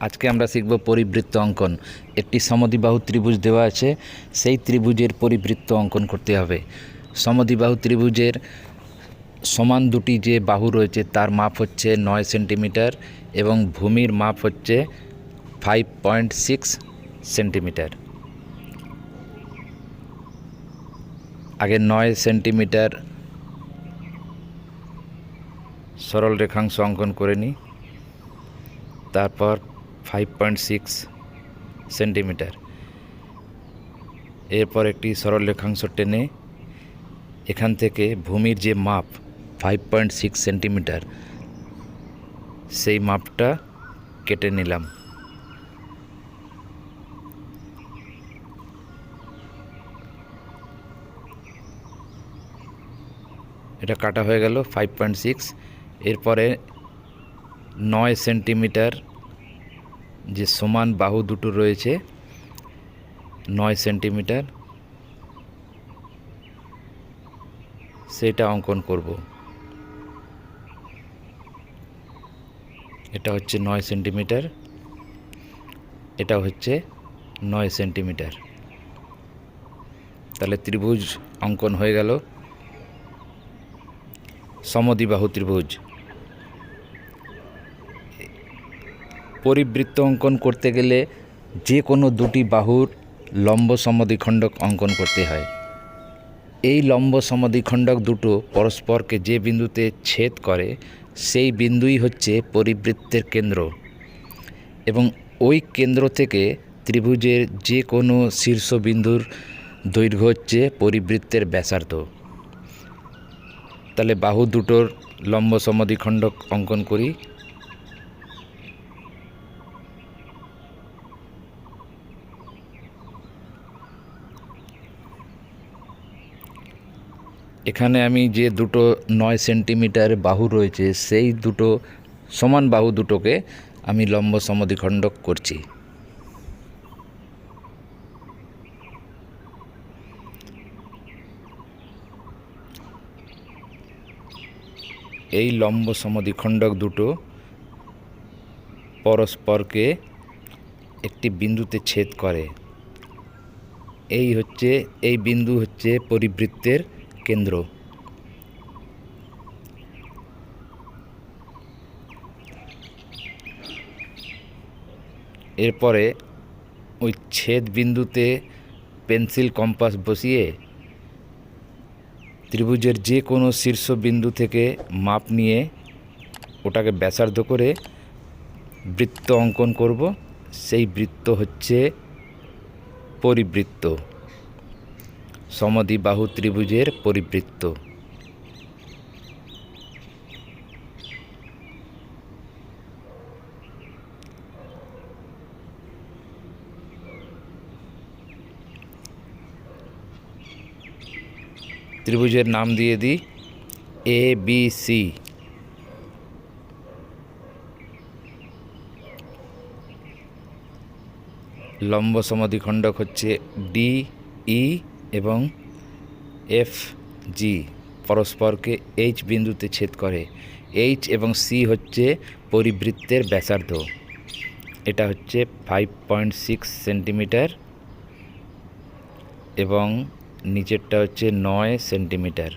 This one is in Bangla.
আজকে আমরা শিখব পরিবৃত্ত অঙ্কন। একটি সমদ্বিবাহু ত্রিভুজ দেওয়া আছে, সেই ত্রিভুজের পরিবৃত্ত অঙ্কন করতে হবে। সমদ্বিবাহু ত্রিভুজের সমান দুটি যে বাহু রয়েছে, তার মাপ হচ্ছে নয় সেন্টিমিটার এবং ভূমির মাপ হচ্ছে ফাইভ পয়েন্ট সিক্স সেন্টিমিটার। আগে নয় সেন্টিমিটার সরল রেখাংশ অঙ্কন করে নিই। তারপর ফাইভ পয়েন্ট সিক্স সেন্টিমিটার। এরপর একটি সরল রেখাংশ টেনে এখান থেকে ভূমির যে মাপ ফাইভ পয়েন্ট সিক্স সেন্টিমিটার, সেই মাপটা কেটে নিলাম। এটা কাটা হয়ে গেল ফাইভ পয়েন্ট সিক্স এরপরে নয় সেন্টিমিটার যে সমান বাহু দুটো রয়েছে, নয় সেন্টিমিটার, সেটা অঙ্কন করব। এটা হচ্ছে নয় সেন্টিমিটার, এটা হচ্ছে নয় সেন্টিমিটার। তাহলে ত্রিভুজ অঙ্কন হয়ে গেল। সমদিবাহু ত্রিভুজ। পরিবৃত্ত অঙ্কন করতে গেলে যে কোনো দুটি বাহুর লম্ব সমদ্বিখণ্ডক অঙ্কন করতে হয়। এই লম্ব সমদ্বিখণ্ডক দুটো পরস্পরকে যে বিন্দুতে ছেদ করে, সেই বিন্দুই হচ্ছে পরিবৃত্তের কেন্দ্র। এবং ওই কেন্দ্র থেকে ত্রিভুজের যে কোনো শীর্ষবিন্দুর দৈর্ঘ্য হচ্ছে পরিবৃত্তের ব্যাসার্ধ। তাহলে বাহু দুটোর লম্ব সমদ্বিখণ্ডক অঙ্কন করি। এখানে আমি যে দুটো নয় সেন্টিমিটার বাহু রয়েছে, সেই দুটো সমান বাহু দুটোকে আমি লম্ব সমদ্বিখণ্ডক করছি। এই লম্ব সমদ্বিখণ্ডক দুটো পরস্পরকে একটি বিন্দুতে ছেদ করে। এই হচ্ছে, এই বিন্দু হচ্ছে পরিবৃত্তের কেন্দ্র। এরপরে ওই ছেদ বিন্দুতে পেন্সিল কম্পাস বসিয়ে ত্রিভুজের যে কোনো শীর্ষ বিন্দু থেকে মাপ নিয়ে ওটাকে ব্যাসার্ধ করে বৃত্ত অঙ্কন করব। সেই বৃত্ত হচ্ছে পরিবৃত্ত। সমদ্বিবাহু ত্রিভুজের পরিবৃত্ত। ত্রিভুজের নাম দিয়ে দিই এ, বি, সি। লম্ব সমদ্বিখণ্ডক হচ্ছে ডি, ই এবং এফ জি পরস্পরকে এইচ বিন্দুতে ছেদ করে। এইচ এবং সি হচ্ছে পরিবৃত্তের ব্যাসার্ধ। এটা হচ্ছে ফাইভ পয়েন্ট সিক্স সেন্টিমিটার এবং নিচেরটা হচ্ছে নয় সেন্টিমিটার